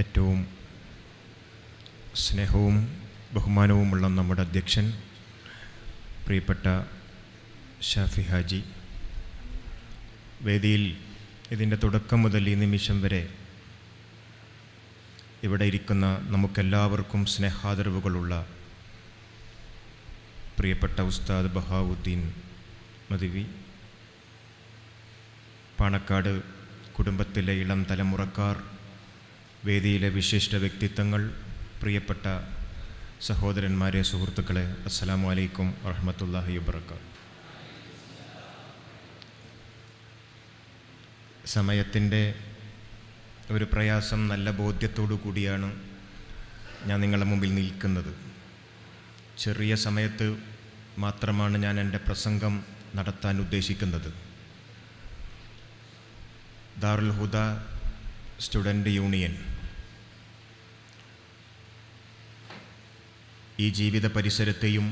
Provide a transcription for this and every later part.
ഏറ്റവും സ്നേഹവും ബഹുമാനവുമുള്ള നമ്മുടെ അധ്യക്ഷൻ പ്രിയപ്പെട്ട ഷാഫി ഹാജി. വേദിയിൽ ഇതിന്റെ തുടക്കം മുതൽ ഈ നിമിഷം വരെ ഇവിടെ ഇരിക്കുന്ന നമുക്കെല്ലാവർക്കും സ്നേഹാദരവുകളുള്ള പ്രിയപ്പെട്ട ഉസ്താദ് ബഹാവുദ്ദീൻ മദിവി. പാണക്കാട് കുടുംബത്തിലെ ഇളം തലമുറക്കാർ വേദിയിലെ വിശിഷ്ട വ്യക്തിത്വങ്ങൾ പ്രിയപ്പെട്ട സഹോദരന്മാരെ സുഹൃത്തുക്കളെ അസ്സലാമു അലൈക്കും വറഹമത്തല്ലാഹി വബർക്ക സമയത്തിന്റെ ഒരു പ്രയാസം നല്ല ബോധ്യത്തോടു കൂടിയാണ് ഞാൻ നിങ്ങളുടെ മുമ്പിൽ നിൽക്കുന്നത്. ചെറിയ സമയത്ത് മാത്രമാണ് ഞാൻ എന്റെ പ്രസംഗം നടത്താൻ ഉദ്ദേശിക്കുന്നത്. ദാറുൽ ഹുദ സ്റ്റുഡന്റ് യൂണിയൻ ഈ ജീവിത പരിസരത്തെയും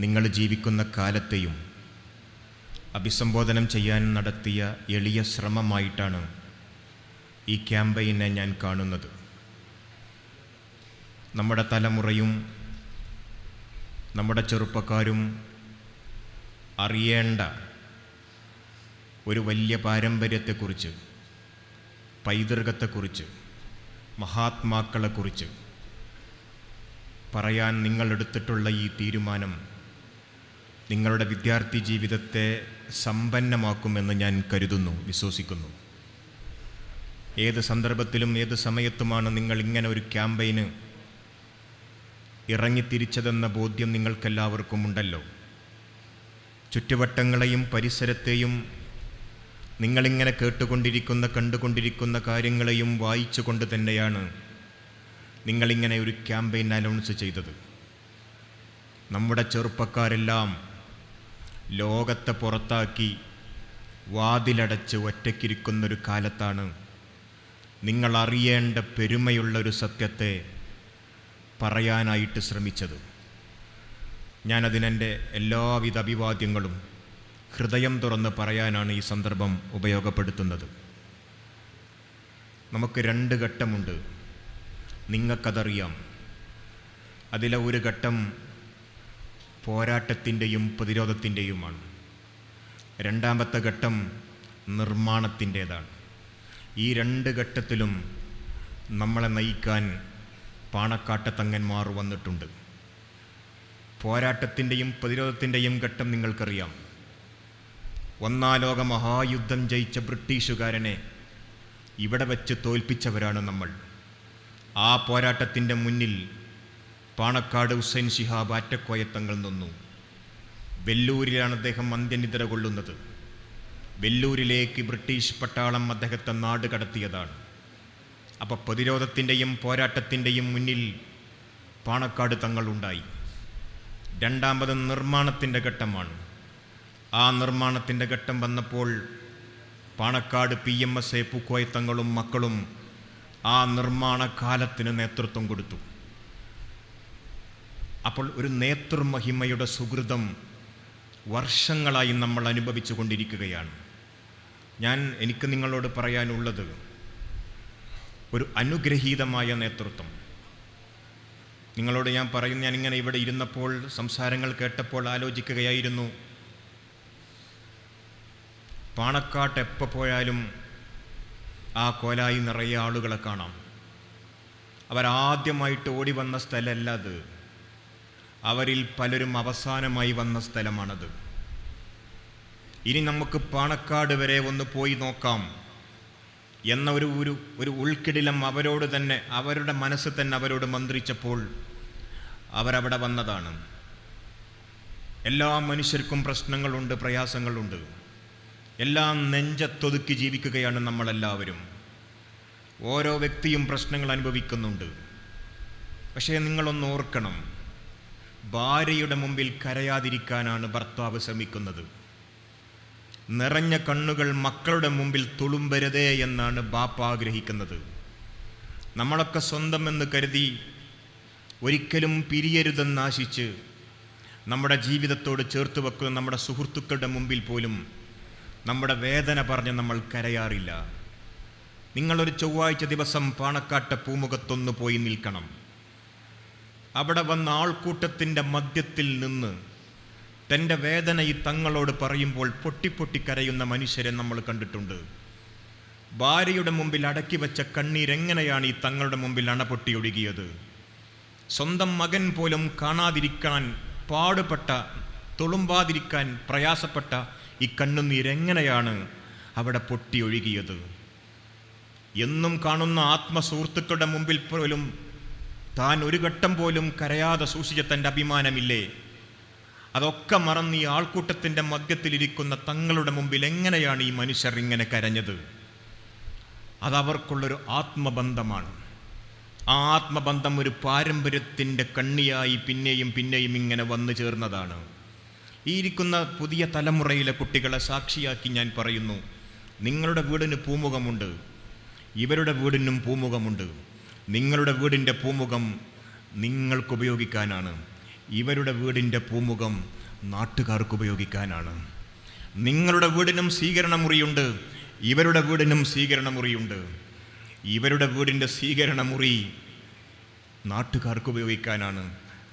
നിങ്ങൾ ജീവിക്കുന്ന കാലത്തെയും അഭിസംബോധനം ചെയ്യാൻ നടത്തിയ എളിയ ശ്രമമായിട്ടാണ് ഈ ക്യാമ്പയിനെ ഞാൻ കാണുന്നത്. നമ്മുടെ തലമുറയും നമ്മുടെ ചെറുപ്പക്കാരും അറിയേണ്ട ഒരു വലിയ പാരമ്പര്യത്തെക്കുറിച്ച് പൈതൃകത്തെക്കുറിച്ച് മഹാത്മാക്കളെക്കുറിച്ച് പറയാൻ നിങ്ങളെടുത്തിട്ടുള്ള ഈ തീരുമാനം നിങ്ങളുടെ വിദ്യാർത്ഥി ജീവിതത്തെ സമ്പന്നമാക്കുമെന്ന് ഞാൻ കരുതുന്നു വിശ്വസിക്കുന്നു. ഏത് സന്ദർഭത്തിലും ഏത് സമയത്തുമാണ് നിങ്ങൾ ഇങ്ങനെ ഒരു ക്യാമ്പയിന് ഇറങ്ങിത്തിരിച്ചതെന്ന ബോധ്യം നിങ്ങൾക്കെല്ലാവർക്കും ഉണ്ടല്ലോ? ചുറ്റുവട്ടങ്ങളെയും പരിസരത്തെയും നിങ്ങളിങ്ങനെ കേട്ടുകൊണ്ടിരിക്കുന്ന കണ്ടുകൊണ്ടിരിക്കുന്ന കാര്യങ്ങളെയും വായിച്ചുകൊണ്ട് തന്നെയാണ് നിങ്ങളിങ്ങനെ ഒരു ക്യാമ്പയിൻ അനൗൺസ് ചെയ്തത്. നമ്മുടെ ചെറുപ്പക്കാരെല്ലാം ലോകത്തെ പുറത്താക്കി വാതിലടച്ച് ഒറ്റയ്ക്കിരിക്കുന്നൊരു കാലത്താണ് നിങ്ങൾ അറിയേണ്ട പെരുമയുള്ള ഒരു സത്യത്തെ പറയാനായിട്ട് ശ്രമിച്ചത്. ഞാനതിനെന്റെ എല്ലാവിധ അഭിവാദ്യങ്ങളും ഹൃദയം തുറന്ന് പറയാനാണ് ഈ സന്ദർഭം ഉപയോഗപ്പെടുത്തുന്നത്. നമുക്ക് രണ്ട് ഘട്ടമുണ്ട്. നിങ്ങൾക്കതറിയാം. അതിലെ ഒരു ഘട്ടം പോരാട്ടത്തിന്റെയും പ്രതിരോധത്തിന്റെയുമാണ്. രണ്ടാമത്തെ ഘട്ടം നിർമ്മാണത്തിന്റേതാണ്. ഈ രണ്ട് ഘട്ടത്തിലും നമ്മളെ നയിക്കാൻ പാണക്കാട്ട പാണക്കാട്ടത്തങ്ങന്മാർ വന്നിട്ടുണ്ട്. പോരാട്ടത്തിന്റെയും പ്രതിരോധത്തിന്റെയും ഘട്ടം നിങ്ങൾക്കറിയാം. ഒന്നാം ലോക മഹായുദ്ധം ജയിച്ച ബ്രിട്ടീഷുകാരനെ ഇവിടെ വെച്ച് തോൽപ്പിച്ചവരാണ് നമ്മൾ. ആ പോരാട്ടത്തിന്റെ മുന്നിൽ പാണക്കാട് ഹുസൈൻ ശിഹാബ് ആറ്റക്കോയത്തങ്ങൾ നിന്നു. വെല്ലൂരിലാണ് അദ്ദേഹം അന്ത്യനിദ്ര കൊള്ളുന്നത്. വെല്ലൂരിലേക്ക് ബ്രിട്ടീഷ് പട്ടാളം അദ്ദേഹത്തെ നാട് കടത്തിയതാണ്. അപ്പോൾ പ്രതിരോധത്തിന്റെയും പോരാട്ടത്തിന്റെയും മുന്നിൽ പാണക്കാട് തങ്ങളുണ്ടായി രണ്ടാമത് നിർമ്മാണത്തിന്റെ ഘട്ടമാണ്. ആ നിർമ്മാണത്തിന്റെ ഘട്ടം വന്നപ്പോൾ Panakkad P M S A പൂക്കോയത്തങ്ങളും മക്കളും ആ നിർമ്മാണ കാലത്തിന് നേതൃത്വം കൊടുത്തു. അപ്പോൾ ഒരു നേതൃമഹിമയുടെ സുഹൃതം വർഷങ്ങളായി നമ്മൾ അനുഭവിച്ചു കൊണ്ടിരിക്കുകയാണ്. ഞാൻ എനിക്ക് നിങ്ങളോട് പറയാനുള്ളത് ഒരു അനുഗ്രഹീതമായ നേതൃത്വം. നിങ്ങളോട് ഞാൻ പറയുന്ന ഞാനിങ്ങനെ ഇവിടെ ഇരുന്നപ്പോൾ സംസാരങ്ങൾ കേട്ടപ്പോൾ ആലോചിക്കുകയായിരുന്നു. പാണക്കാട്ട് എപ്പോൾ പോയാലും ആ കോലായി നിറയെ ആളുകളെ കാണാം. അവരാദ്യമായിട്ട് ഓടി വന്ന സ്ഥലമല്ല അത്. അവരിൽ പലരും അവസാനമായി വന്ന സ്ഥലമാണത്. ഇനി നമുക്ക് പാണക്കാട് വരെ ഒന്ന് പോയി നോക്കാം. എന്ന ഒരു ഒരു ഒരു ഉൾക്കിടിലം അവരോട് തന്നെ അവരുടെ മനസ്സ് തന്നെ അവരോട് മന്ത്രിച്ചപ്പോൾ അവരവിടെ വന്നതാണ്. എല്ലാ മനുഷ്യർക്കും പ്രശ്നങ്ങളുണ്ട് പ്രയാസങ്ങളുണ്ട്. എല്ലാം നെഞ്ചത്തൊതുക്കി ജീവിക്കുകയാണ് നമ്മളെല്ലാവരും. ഓരോ വ്യക്തിയും പ്രശ്നങ്ങൾ അനുഭവിക്കുന്നുണ്ട്. പക്ഷേ നിങ്ങളൊന്ന് ഓർക്കണം. ഭാര്യയുടെ മുമ്പിൽ കരയാതിരിക്കാനാണ് ഭർത്താവ് ശ്രമിക്കുന്നത്. നിറഞ്ഞ കണ്ണുകൾ മക്കളുടെ മുമ്പിൽ തുളുമ്പരുതേ എന്നാണ് ബാപ്പ ആഗ്രഹിക്കുന്നത്. നമ്മളൊക്കെ സ്വന്തം എന്ന് കരുതി ഒരിക്കലും പിരിയരുതെന്നാശിച്ച് നമ്മുടെ ജീവിതത്തോട് ചേർത്ത് വെക്കുന്ന നമ്മുടെ സുഹൃത്തുക്കളുടെ മുമ്പിൽ പോലും നമ്മുടെ വേദന പറഞ്ഞ് നമ്മൾ കരയാറില്ല. നിങ്ങളൊരു ചൊവ്വാഴ്ച ദിവസം പാണക്കാട്ട പൂമുഖത്തൊന്ന് പോയി നിൽക്കണം. അവിടെ വന്ന ആൾക്കൂട്ടത്തിന്റെ മധ്യത്തിൽ നിന്ന് തന്റെ വേദന ഈ തങ്ങളോട് പറയുമ്പോൾ പൊട്ടിപ്പൊട്ടി കരയുന്ന മനുഷ്യരെ നമ്മൾ കണ്ടിട്ടുണ്ട്. ഭാര്യയുടെ മുമ്പിൽ അടക്കി വെച്ച കണ്ണീരെങ്ങനെയാണ് ഈ തങ്ങളുടെ മുമ്പിൽ അണപൊട്ടി ഒഴുകിയത്? സ്വന്തം മകൻ പോലും കാണാതിരിക്കാൻ പാടുപെട്ട തുളുമ്പാതിരിക്കാൻ പ്രയാസപ്പെട്ട ഈ കണ്ണുനീരെങ്ങനെയാണ് അവിടെ പൊട്ടി ഒഴുകിയത്? എന്നും കാണുന്ന ആത്മസുഹൃത്തുക്കളുടെ മുമ്പിൽ പോലും താൻ ഒരു ഘട്ടം പോലും കരയാതെ സൂക്ഷിച്ച തന്റെ അഭിമാനമില്ലേ? അതൊക്കെ മറന്ന് ഈ ആൾക്കൂട്ടത്തിന്റെ മധ്യത്തിലിരിക്കുന്ന തങ്ങളുടെ മുമ്പിൽ എങ്ങനെയാണ് ഈ മനുഷ്യർ ഇങ്ങനെ കരഞ്ഞത്? അതവർക്കുള്ളൊരു ആത്മബന്ധമാണ്. ആ ആത്മബന്ധം ഒരു പാരമ്പര്യത്തിന്റെ കണ്ണിയായി പിന്നെയും പിന്നെയും ഇങ്ങനെ വന്നു ചേർന്നതാണ്. ഈ ഇരിക്കുന്ന പുതിയ തലമുറയിലെ കുട്ടികളെ സാക്ഷിയാക്കി ഞാൻ പറയുന്നു. നിങ്ങളുടെ വീടിന് പൂമുഖമുണ്ട്. ഇവരുടെ വീടിനും പൂമുഖമുണ്ട്. നിങ്ങളുടെ വീടിന്റെ പൂമുഖം നിങ്ങൾക്ക് ഉപയോഗിക്കാനാണ് ഇവരുടെ വീടിന്റെ പൂമുഖം നാട്ടുകാർക്ക് ഉപയോഗിക്കാനാണ് നിങ്ങളുടെ വീടിനും സ്വീകരണമുറിയുണ്ട്. ഇവരുടെ വീടിനും സ്വീകരണമുറിയുണ്ട്. ഇവരുടെ വീടിന്റെ സ്വീകരണമുറി നാട്ടുകാർക്ക് ഉപയോഗിക്കാനാണ്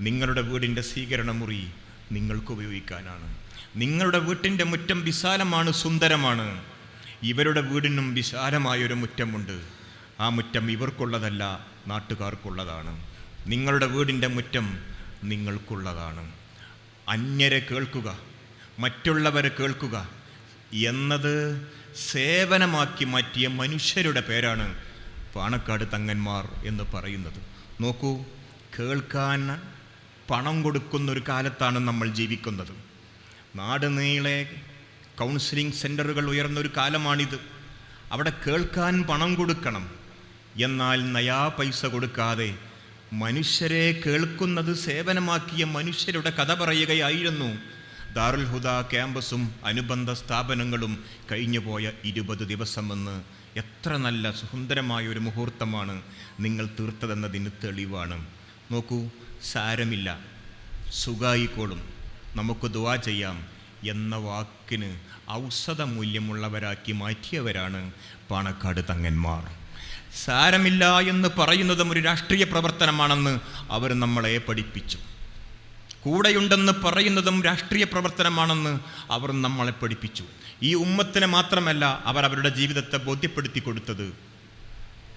നിങ്ങളുടെ വീടിന്റെ സ്വീകരണ മുറി നിങ്ങൾക്ക് ഉപയോഗിക്കാനാണ്. നിങ്ങളുടെ വീട്ടിന്റെ മുറ്റം വിശാലമാണ് സുന്ദരമാണ്. ഇവരുടെ വീടിനും വിശാലമായൊരു മുറ്റമുണ്ട്. ആ മുറ്റം ഇവർക്കുള്ളതല്ല നാട്ടുകാർക്കുള്ളതാണ്. നിങ്ങളുടെ വീടിന്റെ മുറ്റം നിങ്ങൾക്കുള്ളതാണ്. അന്യരെ കേൾക്കുക മറ്റുള്ളവരെ കേൾക്കുക എന്നത് സേവനമാക്കി മാറ്റിയ മനുഷ്യരുടെ പേരാണ് പാണക്കാട് തങ്ങന്മാർ എന്ന് പറയുന്നത്. നോക്കൂ കേൾക്കാൻ പണം കൊടുക്കുന്ന ഒരു കാലത്താണ് നമ്മൾ ജീവിക്കുന്നത്. നാട് നീളെ കൗൺസിലിംഗ് സെന്ററുകൾ ഉയർന്നൊരു കാലമാണിത്. അവിടെ കേൾക്കാൻ പണം കൊടുക്കണം. എന്നാൽ നയാ പൈസ കൊടുക്കാതെ മനുഷ്യരെ കേൾക്കുന്നത് സേവനമാക്കിയ മനുഷ്യരുടെ കഥ പറയുകയായിരുന്നു. ദാറുൽ ഹുദ ക്യാമ്പസും അനുബന്ധ സ്ഥാപനങ്ങളും കഴിഞ്ഞുപോയ ഇരുപത് ദിവസമെന്ന് എത്ര നല്ല സുന്ദരമായ ഒരു മുഹൂർത്തമാണ് നിങ്ങൾ തീർത്തതെന്നതിന് തെളിവാണ്. നോക്കൂ സാരമില്ല. സുഖായിക്കോളും. നമുക്ക് ദുവാ ചെയ്യാം എന്ന വാക്കിന് ഔഷധ മൂല്യമുള്ളവരാക്കി മാറ്റിയവരാണ് പാണക്കാട് തങ്ങന്മാർ. സാരമില്ല എന്ന് പറയുന്നതും ഒരു രാഷ്ട്രീയ പ്രവർത്തനമാണെന്ന് അവർ നമ്മളെ പഠിപ്പിച്ചു. കൂടെയുണ്ടെന്ന് പറയുന്നതും രാഷ്ട്രീയ പ്രവർത്തനമാണെന്ന് അവർ നമ്മളെ പഠിപ്പിച്ചു. ഈ ഉമ്മത്തിനെ മാത്രമല്ല അവർ അവരുടെ ജീവിതത്തെ ബോധ്യപ്പെടുത്തി കൊടുത്തത്.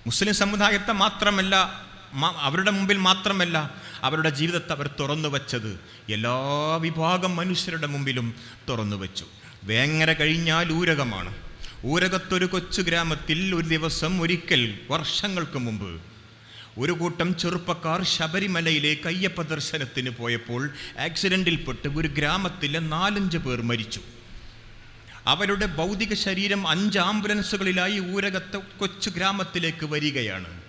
മുസ്ലിം സമുദായത്തെ മാത്രമല്ല അവരുടെ മുമ്പിൽ മാത്രമല്ല അവരുടെ ജീവിതത്തെ അവർ തുറന്നു വച്ചത്. എല്ലാ വിഭാഗം മനുഷ്യരുടെ മുമ്പിലും തുറന്നു വച്ചു. വേങ്ങര കഴിഞ്ഞാൽ ഊരകമാണ്. ഊരകത്തൊരു കൊച്ചു ഗ്രാമത്തിൽ ഒരു ദിവസം ഒരിക്കൽ വർഷങ്ങൾക്ക് മുമ്പ് ഒരു കൂട്ടം ചെറുപ്പക്കാർ ശബരിമലയിലെ കയ്യപ്പ ദർശനത്തിന് പോയപ്പോൾ ആക്സിഡന്റിൽപ്പെട്ട് ഒരു ഗ്രാമത്തിലെ നാലഞ്ച് പേർ മരിച്ചു. അവരുടെ ഭൗതിക ശരീരം അഞ്ച് ആംബുലൻസുകളിലായി ഊരകത്തെ കൊച്ചു ഗ്രാമത്തിലേക്ക് വരികയാണ്.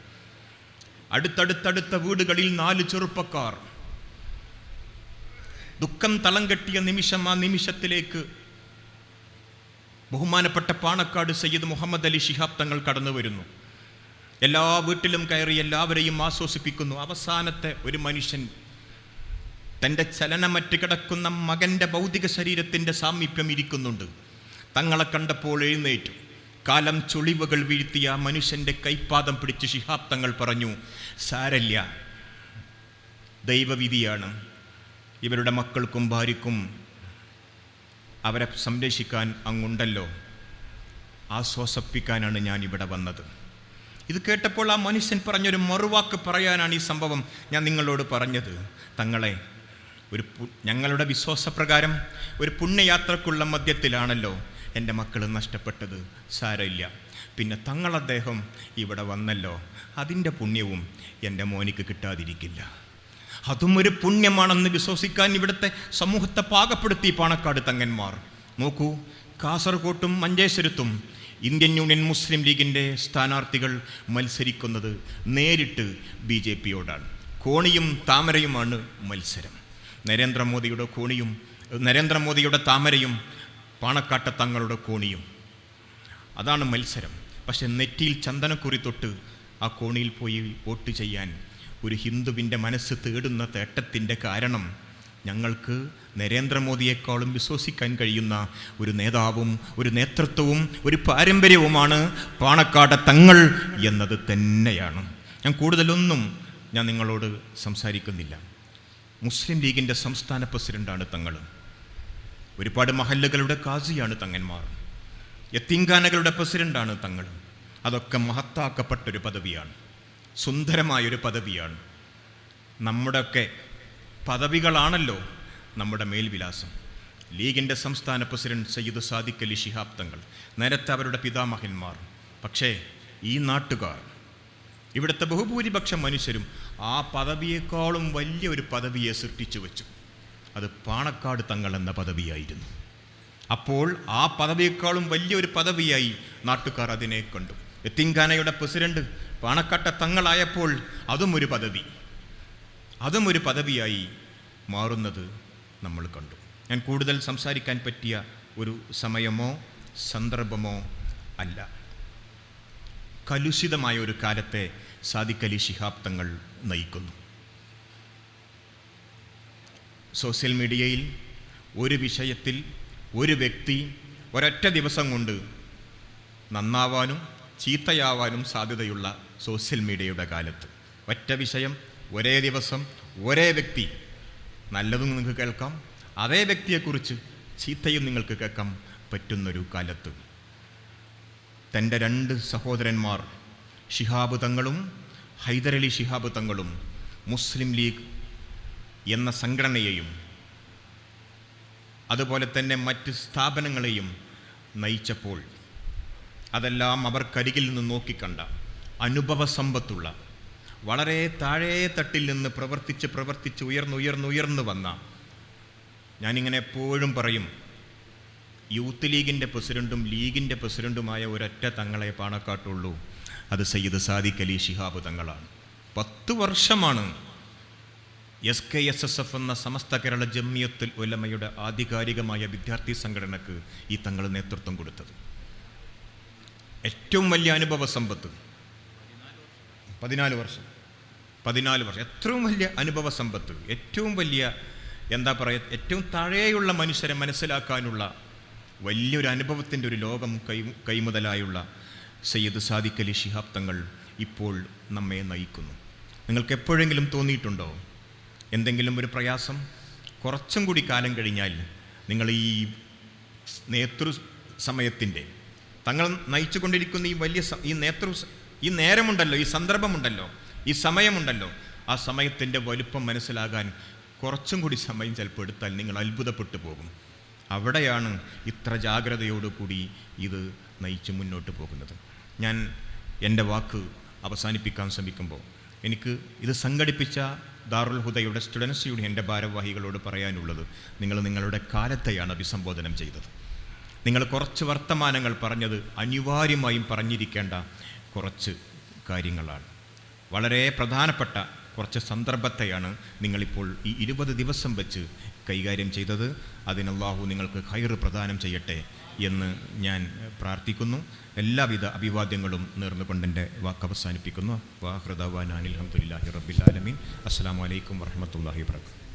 അടുത്തടുത്തടുത്ത വീടുകളിൽ നാല് ചെറുപ്പക്കാർ. ദുഃഖം തളം കെട്ടിയ നിമിഷം ആ നിമിഷത്തിലേക്ക് ബഹുമാനപ്പെട്ട പാണക്കാട് സയ്യിദ് മുഹമ്മദ് അലി ശിഹാബ് തങ്ങൾ കടന്നു വരുന്നു. എല്ലാ വീട്ടിലും കയറി എല്ലാവരെയും ആശ്വസിപ്പിക്കുന്നു. അവസാനത്തെ ഒരു മനുഷ്യൻ തന്റെ ചലനമറ്റ് കിടക്കുന്ന മകന്റെ ഭൗതിക ശരീരത്തിന്റെ സാമീപ്യം ഇരിക്കുന്നുണ്ട്. തങ്ങളെ കണ്ടപ്പോൾ എഴുന്നേറ്റു. കാലം ചുളിവുകൾ വീഴ്ത്തിയ മനുഷ്യന്റെ കൈപ്പാദം പിടിച്ച് ശിഹാബ് തങ്ങൾ പറഞ്ഞു സാരല്ല ദൈവവിധിയാണ്. ഇവരുടെ മക്കൾക്കും ഭാര്യക്കും അവരെ സംരക്ഷിക്കാൻ അങ്ങുണ്ടല്ലോ. ആശ്വാസപ്പിക്കാനാണ് ഞാൻ ഇവിടെ വന്നത്. ഇത് കേട്ടപ്പോൾ ആ മനുഷ്യൻ പറഞ്ഞൊരു മറുവാക്ക് പറയാനാണ് ഈ സംഭവം ഞാൻ നിങ്ങളോട് പറഞ്ഞത്. തങ്ങളെ ഒരു ഞങ്ങളുടെ വിശ്വാസപ്രകാരം ഒരു പുണ്യയാത്രക്കുള്ള മധ്യത്തിലാണല്ലോ. എന്റെ മക്കൾ നഷ്ടപ്പെട്ടത് സാരമില്ല. പിന്നെ തങ്ങളദ്ദേഹം ഇവിടെ വന്നല്ലോ. അതിന്റെ പുണ്യവും എന്റെ മോനിക്ക് കിട്ടാതിരിക്കില്ല. അതും ഒരു പുണ്യമാണെന്ന് വിശ്വസിക്കാൻ ഇവിടുത്തെ സമൂഹത്തെ പാകപ്പെടുത്തി പാണക്കാട് തങ്ങന്മാർ. നോക്കൂ കാസർകോട്ടും മഞ്ചേശ്വരത്തും ഇന്ത്യൻ യൂണിയൻ മുസ്ലിം ലീഗിന്റെ സ്ഥാനാർത്ഥികൾ മത്സരിക്കുന്നത് നേരിട്ട് ബി ജെ പിയോടാണ്. കോണിയും താമരയുമാണ് മത്സരം. നരേന്ദ്രമോദിയുടെ കോണിയും നരേന്ദ്രമോദിയുടെ താമരയും പാണക്കാട്ട തങ്ങളുടെ കോണിയും. അതാണ് മത്സരം. പക്ഷെ നെറ്റിയിൽ ചന്ദനക്കുറി തൊട്ട് ആ കോണിയിൽ പോയി വോട്ട് ചെയ്യാൻ ഒരു ഹിന്ദുവിന്റെ മനസ്സ് തേടുന്ന തേട്ടത്തിന്റെ കാരണം ഞങ്ങൾക്ക് നരേന്ദ്രമോദിയെക്കാളും വിശ്വസിക്കാൻ കഴിയുന്ന ഒരു നേതാവും ഒരു നേതൃത്വവും ഒരു പാരമ്പര്യവുമാണ് പാണക്കാട് തങ്ങൾ എന്നത് തന്നെയാണ്. ഞാൻ കൂടുതലൊന്നും ഞാൻ നിങ്ങളോട് സംസാരിക്കുന്നില്ല. മുസ്ലിം ലീഗിന്റെ സംസ്ഥാന പ്രസിഡന്റാണ് തങ്ങൾ. ഒരുപാട് മഹല്ലുകളുടെ കാസിയാണ് തങ്ങന്മാർ. എത്തിങ്കാനകളുടെ പ്രസിഡന്റാണ് തങ്ങൾ. അതൊക്കെ മഹത്താക്കപ്പെട്ടൊരു പദവിയാണ്. സുന്ദരമായൊരു പദവിയാണ്. നമ്മുടെയൊക്കെ പദവികളാണല്ലോ നമ്മുടെ മേൽവിലാസം. ലീഗിന്റെ സംസ്ഥാന പ്രസിഡന്റ് സയ്യിദ് സാദിഖ് അലി ഷിഹാബ് തങ്ങൾ നേരത്തെ അവരുടെ പിതാമഹന്മാർ. പക്ഷേ ഈ നാട്ടുകാർ ഇവിടുത്തെ ബഹുഭൂരിപക്ഷം മനുഷ്യരും ആ പദവിയേക്കാളും വലിയ ഒരു പദവിയെ സൃഷ്ടിച്ചു വെച്ചു. അത് പാണക്കാട് തങ്ങൾ എന്ന പദവിയായിരുന്നു. അപ്പോൾ ആ പദവിയേക്കാളും വലിയൊരു പദവിയായി നാട്ടുകാർ അതിനെ കണ്ടു. എത്തിങ്കാനയുടെ പ്രസിഡന്റ് പാണക്കാട്ട തങ്ങളായപ്പോൾ അതും ഒരു പദവി. അതും ഒരു പദവിയായി മാറുന്നത് നമ്മൾ കണ്ടു. ഞാൻ കൂടുതൽ സംസാരിക്കാൻ പറ്റിയ ഒരു സമയമോ സന്ദർഭമോ അല്ല. കലുഷിതമായ ഒരു കാലത്തെ സാദിഖലി ശിഹാബ് തങ്ങൾ നയിക്കുന്നു. സോഷ്യൽ മീഡിയയിൽ ഒരു വിഷയത്തിൽ ഒരു വ്യക്തി ഒരൊറ്റ ദിവസം കൊണ്ട് നന്നാവാനും ചീത്തയാവാനും സാധ്യതയുള്ള സോഷ്യൽ മീഡിയയുടെ കാലത്ത്. ഒറ്റ വിഷയം ഒരേ ദിവസം ഒരേ വ്യക്തി. നല്ലതും നിങ്ങൾക്ക് കേൾക്കാം അതേ വ്യക്തിയെക്കുറിച്ച് ചീത്തയും നിങ്ങൾക്ക് കേൾക്കാം പറ്റുന്നൊരു കാലത്ത്. തന്റെ രണ്ട് സഹോദരന്മാർ ഷിഹാബ് തങ്ങളും ഹൈദരലി ഷിഹാബ് തങ്ങളും മുസ്ലിം ലീഗ് എന്ന സംഘടനയെയും അതുപോലെ തന്നെ മറ്റ് സ്ഥാപനങ്ങളെയും നയിച്ചപ്പോൾ അതെല്ലാം അവർക്കരികിൽ നിന്ന് നോക്കിക്കണ്ട അനുഭവ സമ്പത്തുള്ള വളരെ താഴേ തട്ടിൽ നിന്ന് പ്രവർത്തിച്ച് പ്രവർത്തിച്ച് ഉയർന്നുയർന്നുയർന്നു വന്ന ഞാനിങ്ങനെ എപ്പോഴും പറയും യൂത്ത് ലീഗിന്റെ പ്രസിഡന്റും ലീഗിന്റെ പ്രസിഡന്റുമായ ഒരൊറ്റ തങ്ങളെ പാണക്കാട്ടുള്ളൂ. അത് സയ്യിദ് സാദിഖ് അലി ശിഹാബ് തങ്ങളാണ്. പത്ത് വർഷമാണ് S K S S F എന്ന സമസ്ത കേരള ജമിയത്തുൽ ഉലമയുടെ ആധികാരികമായ വിദ്യാർത്ഥി സംഘടനക്ക് ഈ തങ്ങൾ നേതൃത്വം കൊടുത്തത്. ഏറ്റവും വലിയ അനുഭവ സമ്പത്ത്. പതിനാല് വർഷം. പതിനാല് വർഷം. ഏറ്റവും വലിയ അനുഭവ സമ്പത്ത്. ഏറ്റവും വലിയ എന്താ പറയുക ഏറ്റവും താഴെയുള്ള മനുഷ്യരെ മനസ്സിലാക്കാനുള്ള വലിയൊരു അനുഭവത്തിന്റെ ഒരു ലോകം കൈ കൈമുതലായുള്ള സയ്യിദ് സാദിഖ് അലി ശിഹാബ് തങ്ങൾ ഇപ്പോൾ നമ്മെ നയിക്കുന്നു. നിങ്ങൾക്ക് എപ്പോഴെങ്കിലും തോന്നിയിട്ടുണ്ടോ? എന്തെങ്കിലും ഒരു പ്രയാസം? കുറച്ചും കൂടി കാലം കഴിഞ്ഞാൽ നിങ്ങൾ ഈ നേതൃ സമയത്തിന്റെ തങ്ങൾ നയിച്ചുകൊണ്ടിരിക്കുന്ന ഈ വലിയ ഈ നേതൃ ഈ നേരമുണ്ടല്ലോ ഈ സന്ദർഭമുണ്ടല്ലോ ഈ സമയമുണ്ടല്ലോ ആ സമയത്തിന്റെ വലുപ്പം മനസ്സിലാകാൻ കുറച്ചും കൂടി സമയം ചിലപ്പോൾ എടുത്താൽ നിങ്ങൾ അത്ഭുതപ്പെട്ടു പോകും. അവിടെയാണ് ഇത്ര ജാഗ്രതയോടുകൂടി ഇത് നയിച്ച് മുന്നോട്ട് പോകുന്നത്. ഞാൻ എന്റെ വാക്ക് അവസാനിപ്പിക്കാൻ ശ്രമിക്കുമ്പോൾ എനിക്ക് ഇത് സംഘടിപ്പിച്ച ദാറുൽ ഹുദയുടെ സ്റ്റുഡൻസ് യൂണിയന്റെ ഭാരവാഹികളോട് പറയാനുള്ളത് നിങ്ങൾ നിങ്ങളുടെ കാലത്തെയാണ് അഭിസംബോധനം ചെയ്തത്. നിങ്ങൾ കുറച്ച് വർത്തമാനങ്ങൾ പറഞ്ഞത് അനിവാര്യമായും പറഞ്ഞിരിക്കേണ്ട കുറച്ച് കാര്യങ്ങളാണ്. വളരെ പ്രധാനപ്പെട്ട കുറച്ച് സന്ദർഭത്തെയാണ് നിങ്ങളിപ്പോൾ ഈ ഇരുപത് ദിവസം വെച്ച് കൈകാര്യം ചെയ്തത്. അതിനല്ലാഹു നിങ്ങൾക്ക് ഹൈർ പ്രദാനം ചെയ്യട്ടെ എന്ന് ഞാൻ പ്രാർത്ഥിക്കുന്നു. എല്ലാവിധ അഭിവാദ്യങ്ങളും നേർന്നുകൊണ്ട് എന്റെ വാക്ക് അവസാനിപ്പിക്കുന്നു. വാഹൃദാൻ അനിൽ അഹമ്മദില്ലാഹി റബ്ബിൽ ആലമീൻ. അസ്സാം വലൈക്കും വർഹമത്തല്ലാഹി വർക്കാത്തു